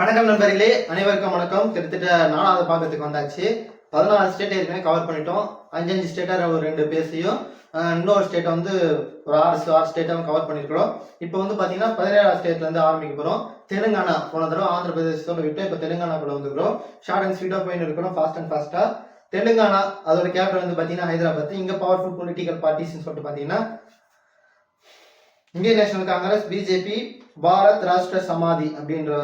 வணக்கம் நண்பர்களே அனைவருக்கும் வணக்கம். கிட்டத்தட்ட நாலாவது பாக்கத்துக்கு வந்தாச்சு. பதினாலு ஸ்டேட் ஏற்கனவே கவர் பண்ணிட்டோம். அஞ்சஞ்சு ஸ்டேட்டாக ஒரு ரெண்டு பேசியும் இன்னொரு ஸ்டேட்டை வந்து ஒரு ஆறு ஆறு ஸ்டேட்டாக கவர் பண்ணியிருக்கிறோம் இப்போ வந்து பார்த்தீங்கன்னா பதினேழாவது ஸ்டேட்ல இருந்து ஆரம்பிக்க போகிறோம் தெலுங்கானா போன தடவை ஆந்திர பிரதேசத்தோட விட்டு இப்போ தெலுங்கானாக்குள்ள வந்துக்கிறோம் ஷார்ட் அண்ட் ஸ்வீட்டாக போயின்னு இருக்கிறோம் ஃபாஸ்ட் அண்ட் ஃபாஸ்ட்டாக தெலுங்கானா அதோட கேபிட்டல் வந்து பார்த்தீங்கன்னா ஹைதராபாத். இங்கே பவர்ஃபுல் பொலிட்டிக்கல் பார்ட்டிஸ்னு சொல்லிட்டு பார்த்தீங்கன்னா Indian National Congress BJP Bharat Rashtra Samithi அப்படின்ற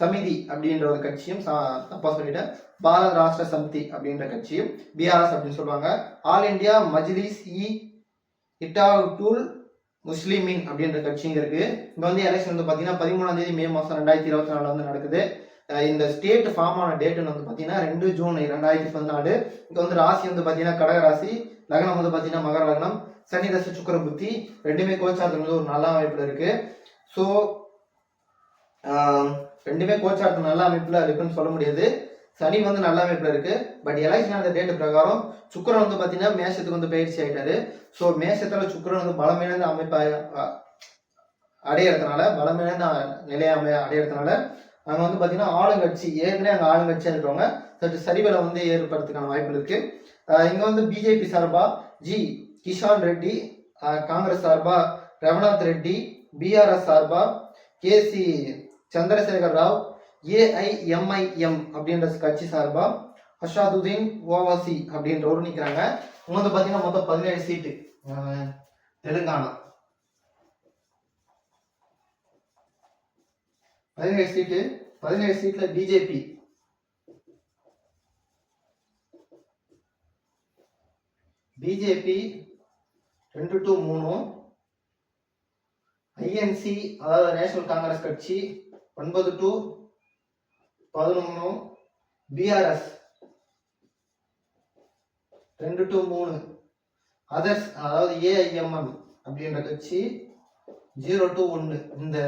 சமிதி அப்படின்ற ஒரு கட்சியும் சா- தப்பா சொல்லிட்டேன் பாரத ராஷ்டிர சமிதி அப்படின்ற கட்சியும் பிஆர்எஸ் அப்படின்னு சொல்லுவாங்க. ஆல் இந்தியா மஜ்லிஸ் இ இட்டாவுல் முஸ்லிமின் அப்படின்ற கட்சிங்க இருக்கு. இங்க வந்து எலெக்ஷன் வந்து பாத்தீங்கன்னா பதிமூணாம் தேதி மே மாசம் ரெண்டாயிரத்தி இருபத்தி நாலுல வந்து நடக்குது. இந்த ஸ்டேட் ஃபார்ம் ஆன டேட்னு வந்து பாத்தீங்கன்னா ரெண்டு ஜூன் ரெண்டாயிரத்தி பதினாலு. இங்க வந்து ராசி வந்து பாத்தீங்கன்னா கடக ராசி. லக்னம் வந்து பாத்தீங்கன்னா மகர லக்னம். சனி தசை சுக்கர புத்தி. ரெண்டுமே கோச்சாரத்துல வந்து ஒரு நல்ல அமைப்புல இருக்கு. ஸோ ரெண்டுமே கோச்சார்ட் நல்ல அமைப்பில் இருக்குன்னு சொல்ல முடியாது. சனி வந்து நல்ல அமைப்பில் இருக்கு. பட் எலெக்ஷன் அந்த டேட்டு பிரகாரம் சுக்கிரன் வந்து பார்த்தீங்கன்னா மேஷத்துக்கு வந்து பயிற்சி ஆகிட்டாரு ஸோ மேஷத்தில் சுக்கிரன் வந்து பலமிழந்த அமைப்பாக அடையிறதுனால அடையறதுனால பலமிழந்த நிலைய அமை அங்கே வந்து பார்த்தீங்கன்னா ஆளுங்கட்சி ஏற்கனவே அங்கே ஆளுங்கட்சியாக இருக்கிறவங்க சற்று சரிவலை வந்து ஏற்படுறதுக்கான வாய்ப்பு இருக்கு. இங்கே வந்து பிஜேபி சார்பாக ஜி கிஷான் ரெட்டி காங்கிரஸ் சார்பாக ரவநாத் ரெட்டி பிஆர்எஸ் சார்பாக கேசி சந்திரசேகர் ராவ் ஏஐஎம்ஐஎம் அப்படின்ற கட்சி சார்பா ஹர்ஷாதுதீன் ஓவாசி அப்படின்றவரும் நிற்கிறாங்க இவங்க வந்து பார்த்தீங்கன்னா மொத்தம் பதினேழு சீட்டு. தெலுங்கானா. பதினேழு சீட்டு. பதினேழு சீட்ல பிஜேபி பிஜேபி ரெண்டு டு மூணு. ஐஎன்சி அதாவது நேஷனல் காங்கிரஸ் கட்சி ஒன்பது டு பதினொன்று பிஆர்எஸ் ரெண்டு டு மூணு. அதர்ஸ் அதாவது ஏஐஎம்எம் அப்படின்ற கட்சி ஜீரோ டு ஒன்று இந்த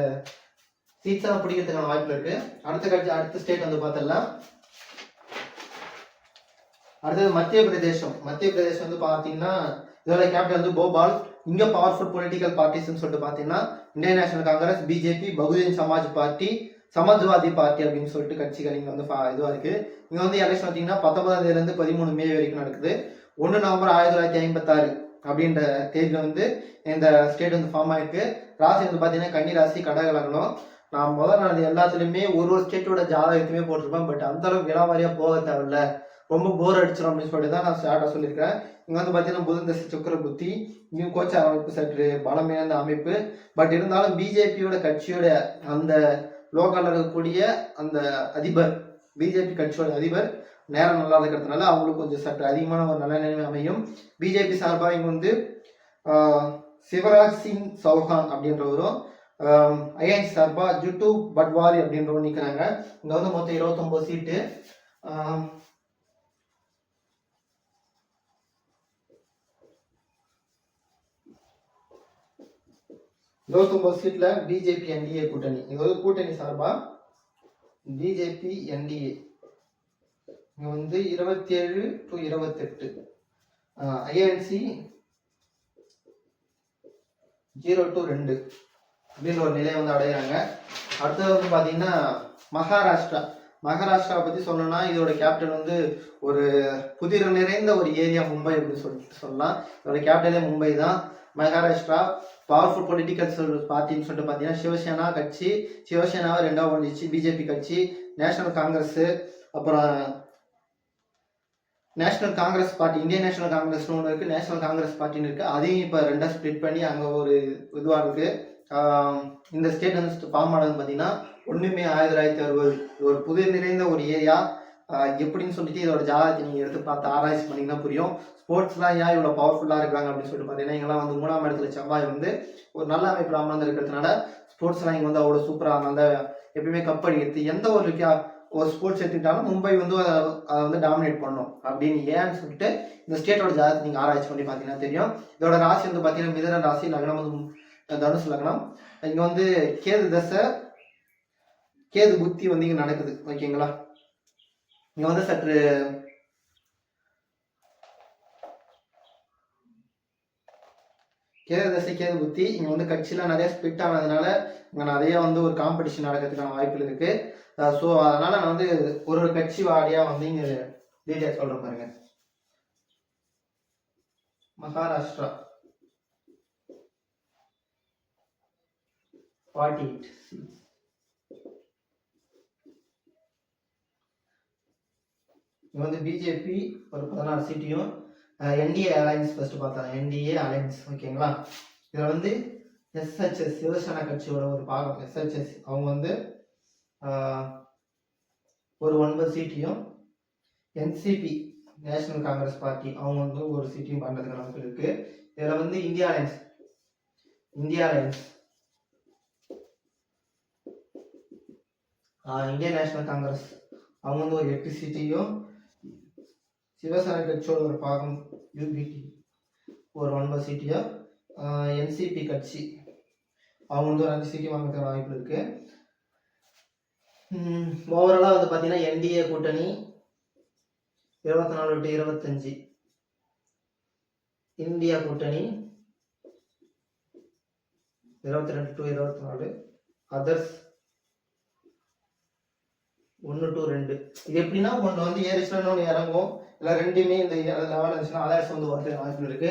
சீட்ஸ் பிடிக்கிறதுக்கான வாய்ப்பு இருக்கு. அடுத்த கட்சி அடுத்த ஸ்டேட் வந்து பார்த்தலாம். அடுத்தது மத்திய பிரதேசம். மத்திய பிரதேசம் வந்து பார்த்தீங்கன்னா இதோட கேபிட்டல் வந்து போபால். இங்கே பவர்ஃபுல் பொலிட்டிக்கல் பார்ட்டிஸ்ன்னு சொல்லிட்டு பார்த்தீங்கன்னா Indian National Congress BJP Bahujan Samaj Party Samajwadi Party அப்படின்னு சொல்லிட்டு கட்சிகள் வந்து ஃபா- இதுவா இருக்கு. இங்க வந்து எலெக்ஷன் பார்த்தீங்கன்னா பத்தொன்பதாம் தேதியில இருந்து பதிமூணு மே வரைக்கும் நடக்குது. ஒன்று நவம்பர் ஆயிரத்தி தொள்ளாயிரத்தி ஐம்பத்தாறு அப்படின்ற தேதியில வந்து இந்த ஸ்டேட் வந்து ஃபார்ம் ஆயிருக்கு. ராசி வந்து பார்த்தீங்கன்னா கன்னி ராசி கடக லக்னம். நான் முதல் நடந்த எல்லாத்துலயுமே ஒரு ஒரு ஸ்டேட்டோட ஜாதகத்தையுமே போட்டிருப்பேன். பட் அந்த அளவுக்கு போக தேவையில்ல. ரொம்ப போர் அடிச்சிடும் அப்படின்னு சொல்லிட்டு தான் நான் ஸ்டார்ட்டாக சொல்லியிருக்கேன் இங்க வந்து பார்த்தீங்கன்னா புதன் தசை சுக்கர புத்தி இங்கேயும் கோச்ச அமைப்பு சற்று பலமையான அமைப்பு. பட் இருந்தாலும் பிஜேபியோட கட்சியோட அந்த லோக்கல்ல இருக்கக்கூடிய அந்த அதிபர் பிஜேபி கட்சியோட அதிபர் நேரம் நல்லா இருக்கிறதுனால அவங்களுக்கு கொஞ்சம் சற்று அதிகமான ஒரு நல்ல நிலைமை அமையும். பிஜேபி சார்பாக இங்க வந்து சிவராஜ் சிங் சௌஹான் அப்படின்றவரும் ஐஎன்சி சார்பா ஜுட்டு பட்வாரி அப்படின்றவரும் நிற்கிறாங்க இங்க வந்து மொத்தம் இருபத்தொன்பது சீட்டு. ஆஹ், இருபத்தொன்பது சீட்ல பிஜேபி என்டிஏ கூட்டணி. இது வந்து கூட்டணி சார்பா பிஜேபி என்டிஏ இங்க வந்து இருபத்தி ஏழு டு இருபத்தெட்டு ஐஎன்சி ஜீரோ டு ரெண்டு அப்படின்ற ஒரு நிலையை வந்து அடையிறாங்க. அடுத்தது வந்து பார்த்தீங்கன்னா மகாராஷ்டிரா. மகாராஷ்டிராவை பத்தி சொல்லணும்னா இதோட கேப்டன் வந்து ஒரு புதிர் நிறைந்த ஒரு ஏரியா மும்பை அப்படின்னு சொல்லிட்டு சொல்லலாம். இதோட கேப்டனே மும்பை தான். மகாராஷ்டிரா பவர்ஃபுல் பொலிட்டிக்கல் சொல் பார்ட்டின்னு சொல்லிட்டு பார்த்தீங்கன்னா சிவசேனா கட்சி சிவசேனாவை ரெண்டாவது ஒன்றுச்சு பிஜேபி கட்சி நேஷனல் காங்கிரஸ் அப்புறம் National Congress Party Indian National காங்கிரஸ்னு ஒன்று இருக்குது நேஷனல் காங்கிரஸ் பார்ட்டின்னு இருக்குது அதையும் இப்போ ரெண்டாக ஸ்ப்ளிட் பண்ணி அங்கே ஒரு இதுவாக இருக்குது இந்த ஸ்டேட் வந்து ஃபார்ம் ஆனது பார்த்தீங்கன்னா ஒன்றுமே ஆயிரத்தி தொள்ளாயிரத்தி அறுபது ஒரு புதிர் நிறைந்த ஒரு ஏரியா எப்படின்னு சொல்லிட்டு இதோட ஜாதகத்தை நீங்கள் எடுத்து பார்த்து ஆராய்ச்சி பண்ணிங்கன்னா புரியும். ஸ்போர்ட்ஸ்லாம் ஏன் இவ்வளோ பவர்ஃபுல்லாக இருக்காங்க அப்படின்னு சொல்லிட்டு பார்த்தீங்கன்னா இங்கெல்லாம் வந்து மூணாம் இடத்துல செவ்வாய் வந்து ஒரு நல்ல அமைப்பில் அமர்ந்து இருக்கிறதுனால ஸ்போர்ட்ஸ்லாம் இங்கே வந்து அவ்வளோ சூப்பராக அந்த எப்பயுமே கப் அடிக்கிறது எந்த ஒரு கே- ஒரு ஸ்போர்ட்ஸ் எடுத்துக்கிட்டாலும் மும்பை வந்து அதை அதை வந்து டாமினேட் பண்ணும் அப்படின்னு ஏன்னு சொல்லிட்டு இந்த ஸ்டேட்டோட ஜாதகத்தை நீங்கள் ஆராய்ச்சி பண்ணி பார்த்தீங்கன்னா தெரியும். இதோட ராசி வந்து பார்த்தீங்கன்னா மிதன ராசி லக்னம் வந்து தனுஷ் தனுசு லக்னம். இங்கே வந்து கேது தசை கேது புத்தி வந்து இங்கே நடக்குது. ஓகேங்களா? இங்கே வந்து சற்று கேது தசை கேது புத்தி. இங்கே வந்து கட்சியெலாம் நிறைய ஸ்பிட் ஆனதுனால இங்கே நிறைய வந்து ஒரு காம்படிஷன் நடக்கிறதுக்கான வாய்ப்புகள் இருக்கு. ஸோ அதனால நான் வந்து ஒரு ஒரு கட்சி வாரியாக வந்து இங்கே டீட்டெயில் சொல்கிறேன் பாருங்க. மகாராஷ்டிரா. ஃபார்ட்டி எயிட் இங்க வந்து பிஜேபி ஒரு பதினாறு சீட்டையும் என்டிஏ அலையன்ஸ் ஃபர்ஸ்ட் பார்த்தா என்டிஏ அலையன்ஸ் ஓகேங்களா இதில் வந்து எஸ்ஹெச்எஸ் சிவசேனா கட்சியோட ஒரு பாகம். எஸ்ஹெச்எஸ் அவங்க வந்து ஒரு ஒன்பது சீட்டையும் என்சிபி நேஷனல் காங்கிரஸ் பார்ட்டி அவங்க வந்து ஒரு சீட்டையும் பண்ணுறதுக்கு நமக்கு இருக்கு. இதில் வந்து India alliance India alliance Indian National Congress அவங்க வந்து ஒரு எட்டு சீட்டையும் சிவசேனா கட்சியோட ஒரு பாகம் யூபிடி ஒரு ஒன்பது சீட்டையும் என்சிபி கட்சி. அவங்க வந்து ஒரு அஞ்சு சீட்டி வாங்குறதுக்கு வாய்ப்பு இருக்கு. ஓவராலாக வந்து பார்த்தீங்கன்னா என்டிஏ கூட்டணி இருபத்தி நாலு டு இருபத்தஞ்சு. இந்தியா கூட்டணி இருபத்தி ரெண்டு டு இருபத்தி நாலு அதர்ஸ் ஒன்று டு ரெண்டு. இது எப்படின்னா ஒன்று வந்து ஏறிச்சுன்னா இன்னொன்று இறங்கும். இல்லை ரெண்டுமே இந்த லெவல் இருந்துச்சுன்னா அதர்ஸ் வந்து வரது வாய்ப்பு இருக்கு.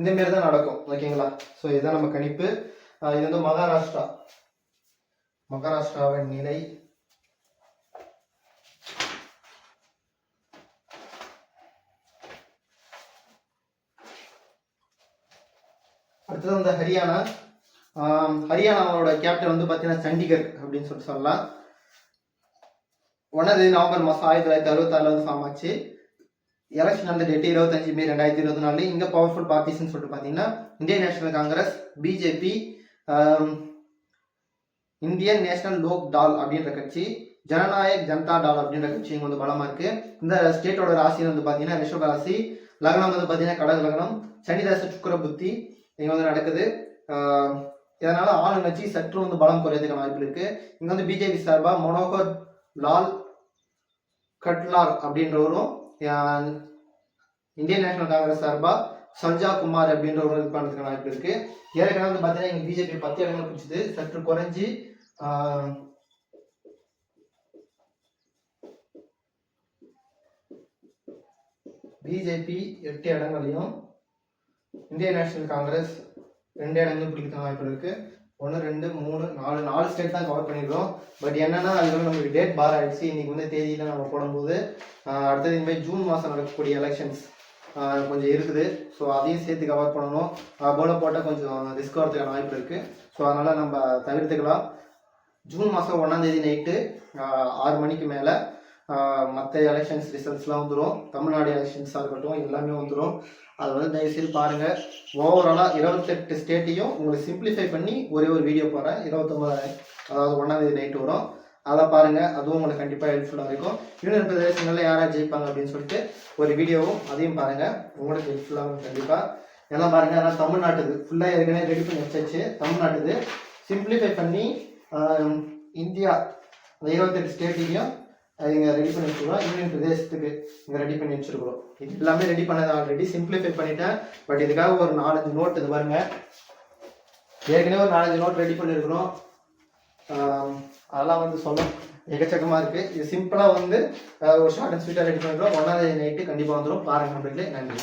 இந்த மாரி தான் நடக்கும். ஓகேங்களா ஸோ இதுதான் நம்ம கணிப்பு. இது வந்து மகாராஷ்டிரா. மகாராஷ்டிராவின் நிலை. அடுத்தது வந்து ஹரியானா. ஹரியானாவோட கேப்டன் வந்து பார்த்தீங்கன்னா சண்டிகர் அப்படின்னு சொல்லிட்டு சொல்லலாம். ஒன்றாவது நவம்பர் மாதம் ஆயிரத்தி தொள்ளாயிரத்தி அறுபத்தாறில் வந்து ஃபார்ம் ஆச்சு. எலெக்ஷன் வந்து டேட் இருபத்தஞ்சு மே ரெண்டாயிரத்தி இருபத்தி நாலு. இங்கே பவர்ஃபுல் பார்ட்டிஸ்னு சொல்லிட்டு பார்த்தீங்கன்னா Indian National Congress BJP Indian National Lok Dal அப்படின்ற கட்சி ஜனநாயக் ஜனதா டால் அப்படின்ற கட்சி இங்கே வந்து பலமாக இருக்கு. இந்த ஸ்டேட்டோட ராசின்னு வந்து பார்த்தீங்கன்னா ரிஷப ராசி லக்னம் வந்து பார்த்தீங்கன்னா கடக லக்னம் சனிதாச சுக்கர புத்தி இங்கே வந்து நடக்குது. ஆஹ் இதனால ஆளுங்கட்சி சற்று வந்து பலம் குறையதுக்கான வாய்ப்பு இருக்கு. இங்க வந்து பிஜேபி சார்பா மனோகர் லால் கட்லார் அப்படின்றவரும் இந்தியன் நேஷனல் காங்கிரஸ் சார்பாக சஞ்சா குமார் அப்படின்றவரும் இது பண்ணுறதுக்கு வாய்ப்பு இருக்கு. ஏற்கனவே வந்து பார்த்தீங்கன்னா எங்கள் பிஜேபி பத்து இடங்கள் பிடிச்சது. சற்று குறைஞ்சி பிஜேபி எட்டு இடங்களையும் இந்தியன் நேஷனல் காங்கிரஸ் ரெண்டு இடங்களும் பிடிக்கிறதுக்கு வாய்ப்பு இருக்கு. ஒன்று ரெண்டு மூணு நாலு நாலு ஸ்டேட் தான் கவர் பண்ணிடுறோம் பட் என்னன்னா அதில் நமக்கு டேட் பார் ஆயிடுச்சு. இன்னைக்கு வந்து தேதியில் நம்ம போடும்போது அடுத்தது இனிமேல் ஜூன் மாதம் நடக்கக்கூடிய எலெக்ஷன்ஸ் கொஞ்சம் இருக்குது. ஸோ அதையும் சேர்த்து கவர் பண்ணணும். போல போட்டால் கொஞ்சம் ரிஸ்க் வரதுக்கான வாய்ப்பு இருக்குது ஸோ அதனால் நம்ம தவிர்த்துக்கலாம். ஜூன் மாதம் ஒன்றாந்தேதி நைட்டு ஆறு மணிக்கு மேலே மற்ற எலெக்ஷன்ஸ் ரிசல்ட்ஸ்லாம் வந்துடும் தமிழ்நாடு எலெக்ஷன்ஸாக இருக்கட்டும் எல்லாமே வந்துடும் அதை வந்து தயவுசெய்து பாருங்கள் ஓவராலாக இருபத்தெட்டு ஸ்டேட்டையும் உங்களுக்கு சிம்பிளிஃபை பண்ணி ஒரே ஒரு வீடியோ போகிறேன் இருபத்தொம்பது அதாவது ஒன்றாந்தேதி நைட்டு வரும். அதை பாருங்கள் அதுவும் உங்களுக்கு கண்டிப்பாக ஹெல்ப்ஃபுல்லாக இருக்கும். யூனியன் பிரதேசங்களில் யாராவது ஜெயிப்பாங்க அப்படின்னு சொல்லிட்டு ஒரு வீடியோவும் அதையும் பாருங்கள் உங்களுக்கு ஹெல்ப்ஃபுல்லாக இருக்கும் கண்டிப்பாக எல்லாம் பாருங்கள் ஆனால் தமிழ்நாட்டுது. ஃபுல்லாக ஏற்கனவே ரெடி பண்ணி வச்சாச்சு. தமிழ்நாட்டுது. சிம்பிளிஃபை பண்ணி இந்தியா அந்த இருபத்தெட்டு ஸ்டேட்டையும் இங்கே ரெடி பண்ணி வச்சுருக்கோம். யூனியன் பிரதேசத்துக்கு இங்கே ரெடி பண்ணி வச்சிருக்கிறோம் இது எல்லாமே ரெடி பண்ணது ஆல்ரெடி சிம்பிளிஃபை பண்ணிட்டேன். பட் இதுக்காக ஒரு நாலஞ்சு நோட் இது பாருங்க. ஏற்கனவே ஒரு நாலஞ்சு நோட் ரெடி பண்ணியிருக்கிறோம் அதெல்லாம் வந்து சொல்ல எக்கச்சக்கமாக இருக்குது இது சிம்பிளாக வந்து ஒரு ஷார்ட் அண்ட் ஸ்வீட்டாக ரெடி பண்ணிடுறோம் ஒன்றாவது நைட்டு கண்டிப்பாக வந்துடும் பாருங்க நண்பர்களே. நன்றி.